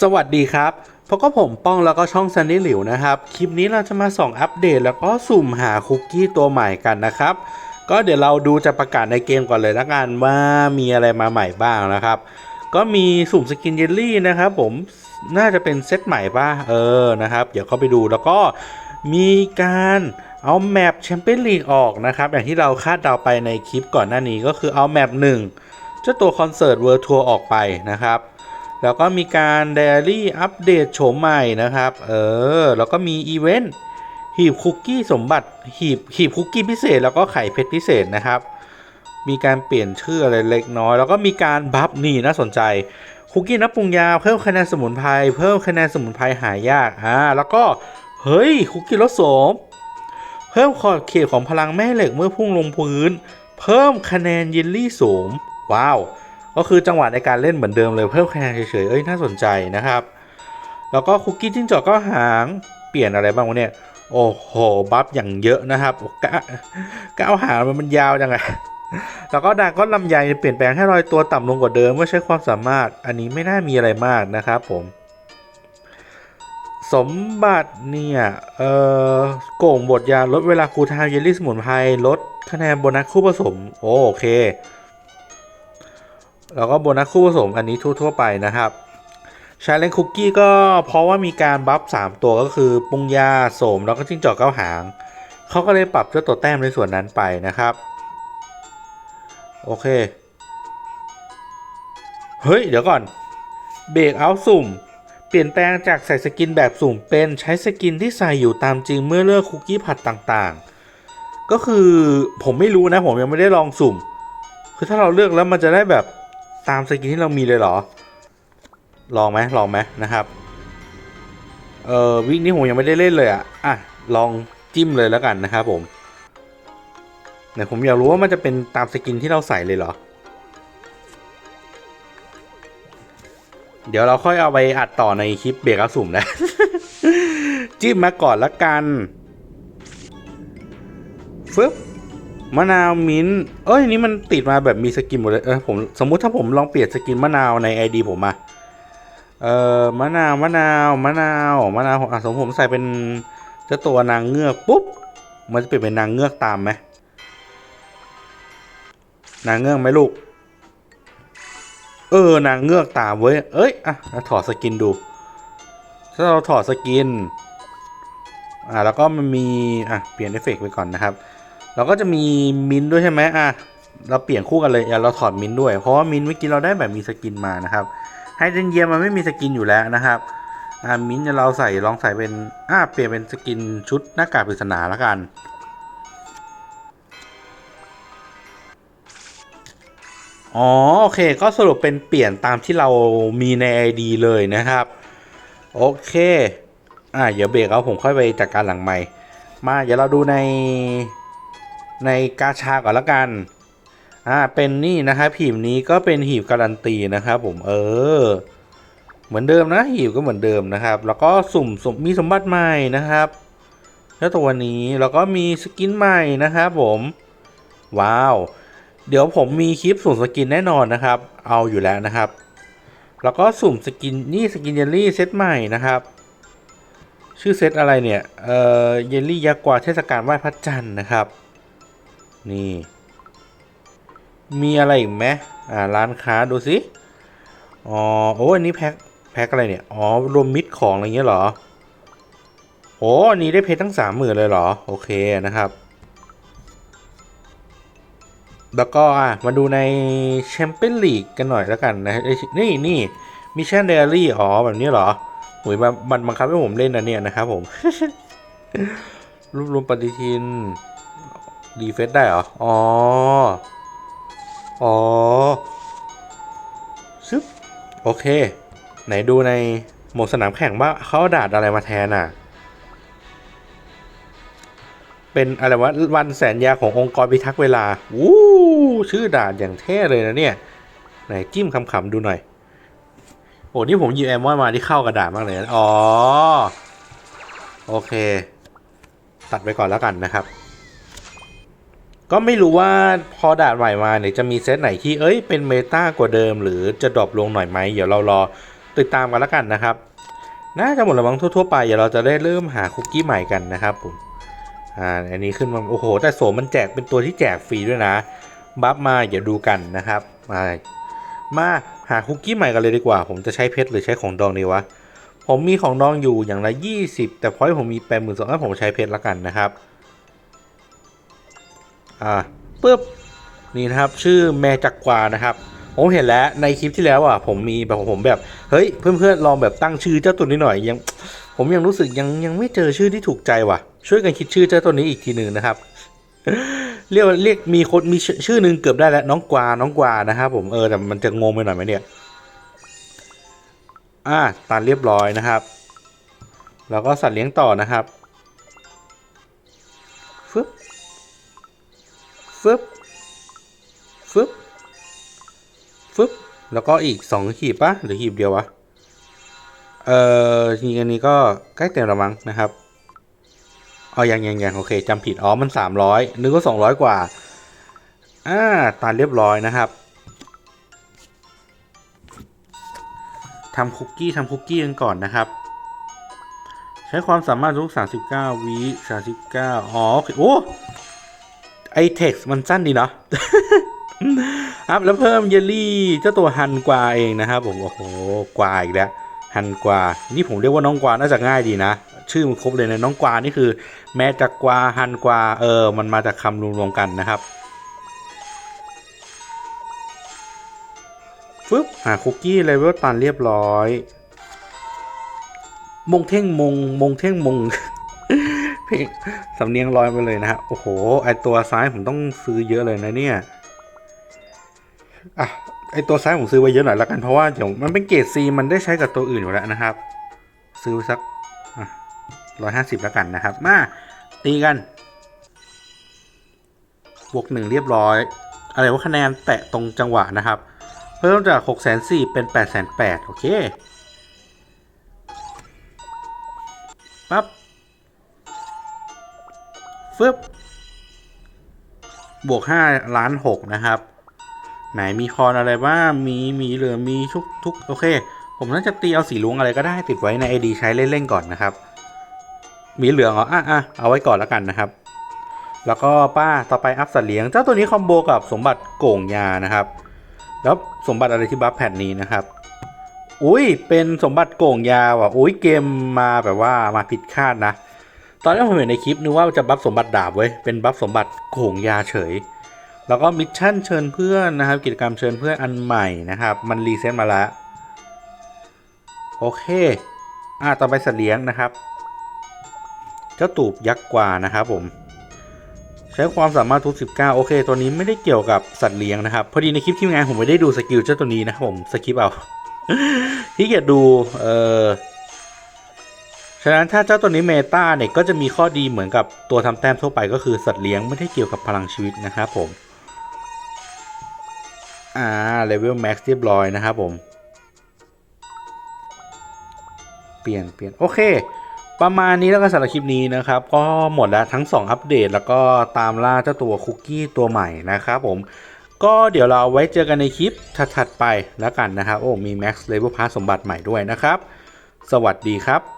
สวัสดีครับพบกับผมป้องแล้วก็ช่องซันนี่หลิวนะครับ คลิปนี้เราจะมาส่องอัปเดต แล้วก็สุ่มหาคุกกี้ตัวใหม่กันนะครับ ก็เดี๋ยวเราดูจะประกาศในเกมก่อนเลยละกันว่ามีอะไรมาใหม่บ้างนะครับ ก็มีสุ่มสกินเยลลี่นะครับผมน่าจะเป็นเซตใหม่ป่ะเออนะครับ เดี๋ยวเข้าไปดูแล้วก็มีการเอาแมปแชมเปี้ยนลีกออกนะครับ อย่างที่เราคาดเดาไปในคลิปก่อนหน้านี้ก็คือเอาแมปหนึ่งเจ้าตัวคอนเสิร์ตเวิร์ทัวร์ออกไปนะครับ แล้วก็มีการไดอารี่อัปเดตโฉมใหม่นะครับ เออ แล้วก็มีอีเวนต์หีบคุกกี้สมบัติ หีบหีบคุกกี้พิเศษ แล้วก็ไข่เพชรพิเศษนะครับ มีการเปลี่ยนชื่ออะไรเล็กน้อย แล้วก็มีการบัฟนี่น่าสนใจ คุกกี้นับปรุงยา เพิ่มคะแนนสมุนไพร เพิ่มคะแนนสมุนไพรหายาก อ่า แล้วก็ เฮ้ย คุกกี้รสโสม เพิ่มขอบเขตของพลังแม่เหล็กเมื่อพุ่งลงพื้น เพิ่มคะแนนเยลลี่สูงว้าว ก็คือจังหวะในการเล่นเหมือนเดิมเลยเพิ่มคะแนนเฉยๆเอ้ยน่าสนใจนะครับ แล้วก็คุกกี้จิ้งจอกก็หางเปลี่ยนอะไรบ้างวะเนี่ยโอ้โหบัฟอย่างเยอะนะครับโอ้กะกะเอาหางมันยาวจังไงแล้วก็ดางก็ลำไยเปลี่ยนแปลงให้รอยตัวต่ำลงกว่าเดิมเมื่อใช้ความสามารถ อันนี้ไม่น่ามีอะไรมากนะครับผม สมบัติเนี่ยเอ่อโก่งบทยาลดเวลาคูทม์เยลลี่สมุนไพรลดคะแนนโบนัสคู่ผสม โอเค แล้วก็โบนัสคู่ผสมอันนี้ทั่ว ๆ ไปนะครับชาเลนคุกกี้ก็เพราะว่ามีการบัฟ3ตัวก็คือปรุงยาโสมแล้วก็จิ้งจอกเก้าหาง เขาก็เลยปรับเจ้าตัวแต้มในส่วนนั้นไปนะครับ โอเค เฮ้ย เดี๋ยวก่อน เบรกเอาสุ่ม เปลี่ยนแปลงจากใส่สกินแบบสุ่มเป็นใช้สกินที่ใส่อยู่ตามจริงเมื่อเลือกคุกกี้ผัดต่างๆ ก็คือผมไม่รู้นะผมยังไม่ได้ลองสุ่ม คือถ้าเราเลือกแล้วมันจะได้แบบ ตามสกินที่เรามีเลยเหรอ ลองไหมลองไหมนะครับ เอ่อวิกนี้ผมยังไม่ได้เล่นเลยอะ อะ ลองจิ้มเลยแล้วกันนะครับผมแต่ผมอยากรู้ว่ามันจะเป็นตามสกินที่เราใส่เลยเหรอ เดี๋ยวเราค่อยเอาไปอัดต่อในคลิปเบรกอสุ่มนะ จิ้มมาก่อนละกันฟึบ มะนาวมิ้นเอ้ยนี่มันติดมาแบบมีสกินหมดเลยเออผมสมมุติถ้าผมลองเปลี่ยนสกินมะนาวใน ID ผมอะเอ่อมะนาวมะนาวมะนาวมะนาวอะสมมติผมใส่เป็นเจ้าตัวนางเงือกปุ๊บมันจะเปลี่ยนเป็นนางเงือกตามไหมนางเงือกไหมลูก เออนางเงือกตามเว้ยเอ้ยอะถอดสกินดู ถ้าเราถอดสกินอ่าแล้วก็มันมีอะเปลี่ยนเอฟเฟกต์ไปก่อนนะครับ เราก็จะมีมินด้วยใช่ไหมอะเราเปลี่ยนคู่กันเลยอย่าเราถอดมินด้วย เพราะว่ามินเมื่อกี้เราได้แบบมีสกินมานะครับไฮเดนเยียมันไม่มีสกินอยู่แล้วนะครับอ่ามินท์เราใส่ลองใส่เป็นอ่าเปลี่ยนเป็นสกินชุดหน้ากากปริศนาแล้วกันอ๋อโอเคก็สรุปเป็นเปลี่ยนตามที่เรามีใน ID เลยนะครับ โอเค อ่าเดี๋ยวเบรกเอาผมค่อยไปจัดการหลังใหม่ มาเดี๋ยวเราดูใน ในกาชาก่อนละกัน อ่า เป็นนี่นะครับหีบนี้ก็เป็นหีบการันตีนะครับผม เออ เหมือนเดิมนะหีบก็เหมือนเดิมนะครับ แล้วก็สุ่มสมมีสมบัติใหม่นะครับแล้วตัวนี้ แล้วก็มีสกินใหม่นะครับผม ว้าว เดี๋ยวผมมีคลิปสุ่มสกินแน่นอนนะครับ เอาอยู่แล้วนะครับ แล้วก็สุ่มสกินนี่สกินเยลลี่เซตใหม่นะครับชื่อเซตอะไรเนี่ย เอ่อ เยลลี่ยักษ์กว่าเทศกาลไหว้พระจันทร์นะครับ นี่ มีอะไรอีกไหมอ่า ร้านค้าดูสิ อ๋อ โอ้อันนี้แพ็ค แพ็คอะไรเนี่ย อ๋อ รวมมิตรของอะไรเงี้ยเหรอ โอ้อันนี้ได้เพชรทั้งสามหมื่นเลยเหรอ โอเคนะครับ แล้วก็อะมาดูในแชมเปี้ยนลีกกันหน่อยแล้วกันนะเอ้ยนี่นี่มิชชั่นเดลี่ อ๋อ แบบนี้เหรอโอ้ยมันมันบังคับให้ผมเล่นนะเนี่ยนะครับผม รวบรวมปฏิทิน ดีเฟสได้เหรอ อ๋อ อ๋อซึบโอเค ไหนดูในหมดสนามแข่งว่าเขาดาดอะไรมาแทนอะ เป็นอะไรวะวันแสนยาขององค์กรพิทักษ์เวลา วู้ชื่อดานอย่างเท่เลยนะเนี่ย ไหนจิ้มคำๆดูหน่อย โอ้นี่ผมยิบแอมมอนมาที่เข้ากระดาษมากเลย อ๋อ โอเค ตัดไปก่อนแล้วกันนะครับ ก็ไม่รู้ว่าพอด่านใหม่มาเนี่ยจะมีเซตไหนที่เอ้ยเป็นเมตากว่าเดิม หรือจะดรอปลงหน่อยไหมเดี๋ยวเรารอติดตามกันแล้วกันนะครับ น่าจะหมดแล้วมั้งทั่วๆไปเดี๋ยวเราจะได้เริ่มหาคุกกี้ใหม่กันนะครับผมอ่าอันนี้ขึ้นมาโอ้โห แต่โสมมันแจกเป็นตัวที่แจกฟรีด้วยนะบัฟมาเดี๋ยวดูกันนะครับมามาหาคุกกี้ใหม่กันเลยดีกว่า ผมจะใช้เพชรหรือใช้ของดองดีวะผมมีของดองอยู่อย่างละ 20 แต่พอยผมมีแปดหมื่นสองผมใช้เพชรละกันนะครับ อ่าปึ๊บนี่นะครับชื่อแม่จักรวานะครับผมเห็นแล้วในคลิปที่แล้วอะผมมีแบบผมแบบเฮ้ยเพื่อนๆลองแบบตั้งชื่อเจ้าตัวนี้หน่อยยัง ผมยังรู้สึกยังยังไม่เจอชื่อที่ถูกใจว่ะ ช่วยกันคิดชื่อเจ้าตัวนี้อีกทีหนึ่งนะครับเรียกว่าเรียกมีคนมีชื่อชื่อหนึ่งเกือบได้แล้วน้องกวาน้องกวานะครับผมเออแต่มันจะงงไปหน่อยไหมเนี่ยอ่าตัดเรียบร้อยนะครับ แล้วก็สัตว์เลี้ยงต่อนะครับฟึบ ฟึบฟึบฟึบแล้วก็อีกสองหีบปะหรือหีบเดียววะ เอ่อจริงอันนี้ก็ใกล้เต็มแล้วมั้งนะครับเอ๋อยังยังยังโอเคจำผิดอ๋อมันสามร้อยนึกว่าสองร้อยกว่าอ่าตัดเรียบร้อยนะครับทำคุกกี้ทำคุกกี้กันก่อนนะครับ ใช้ความสามารถทุก39วิ39อ๋อโอเคโอ้ อเท็กซ์มันสั้นดีเนาะครับแล้วเพิ่มเยลลี่เจ้าตัวฮันกวาเองนะครับผมโอ้โหกวาอีกแล้วฮันกวานี่ผมเรียกว่าน้องกวาน่าจะง่ายดีนะ ชื่อมันครบเลยนะน้องกวานี่คือ แม้จากกวาฮันกวาเออมันมาจากคำรวมๆกันนะครับฟึบหาคุกกี้เลเวลตันเรียบร้อย มงเท่งมง มงเท่งมง พลงสำเนียงลอยไปเลยนะฮะโอ้โห ไอตัวซ้ายผมต้องซื้อเยอะเลยนะเนี่ยอะไอตัวซ้ายผมซื้อไว้เยอะหน่อยละกันเพราะว่าเดี๋ยวมันเป็นเกรดซีมันได้ใช้กับตัวอื่นอยู่แล้วนะครับ ซื้อไว้สักร้อยห้าสิบละกันนะครับ มาตีกัน บวกหนึ่งเรียบร้อย อะไรว่าคะแนนแตะตรงจังหวะนะครับ เพิ่มจาก6 4 0 0 0เป็น8 8 0 0 0โอเคปั๊บ ฟึบบวก5ล้าน6นะครับ ไหนมีคอนอะไรบ้างมีมีเหลือมีทุกทุกโอเค ผมน่าจะตีเอาสีลุงอะไรก็ได้ติดไว้ใน ID ใช้เล่น ๆ ก่อนนะครับ มีเหลืองเหรออะอะเอาไว้ก่อนแล้วกันนะครับ แล้วก็ป้าต่อไปอัพสัตว์เลี้ยงเจ้าตัวนี้คอมโบกับสมบัติโก่งยานะครับ แล้วสมบัติอะไรที่บัฟแผ่นนี้นะครับอุ้ยเป็นสมบัติโก่งยาว่ะอุ้ยเกมมาแบบว่ามาผิดคาดนะ ตอนแรกผมเห็นในคลิปนึกว่าจะบัฟสมบัติดาบเว้ย เป็นบัฟสมบัติโก่งยาเฉย แล้วก็มิชชั่นเชิญเพื่อนนะครับ กิจกรรมเชิญเพื่อนอันใหม่นะครับ มันรีเซ็ตมาแล้วโอเค อ่าต่อไปสัตว์เลี้ยงนะครับ เจ้าตูบยักษ์กว่านะครับผม ใช้ความสามารถทุก19 โอเค ตัวนี้ไม่ได้เกี่ยวกับสัตว์เลี้ยงนะครับ พอดีในคลิปทีมงานผมไม่ได้ดูสกิลเจ้าตัวนี้นะครับผม สกิปเอาที่เกียจดู เออะนั้นถ้าเจ้าตัวนี้เมตาเนี่ยก็จะมีข้อดีเหมือนกับตัวทำแต้มทั่วไปก็คือสัตว์เลี้ยงไม่ได้เกี่ยวกับพลังชีวิตนะครับผม อ่าเลเวลแม็กซ์เรียบร้อยนะครับผม เปลี่ยนเปลี่ยนโอเค ประมาณนี้แล้วก็สำหรับคลิปนี้นะครับ ก็หมดแล้วทั้ง 2 อัปเดต แล้วก็ตามล่าเจ้าตัวคุกกี้ตัวใหม่นะครับผมก็เดี๋ยวเราไว้เจอกันในคลิปถัดๆไปแล้วกันนะครับ โอ้มี Max Level Pass สมบัติใหม่ด้วยนะครับ สวัสดีครับ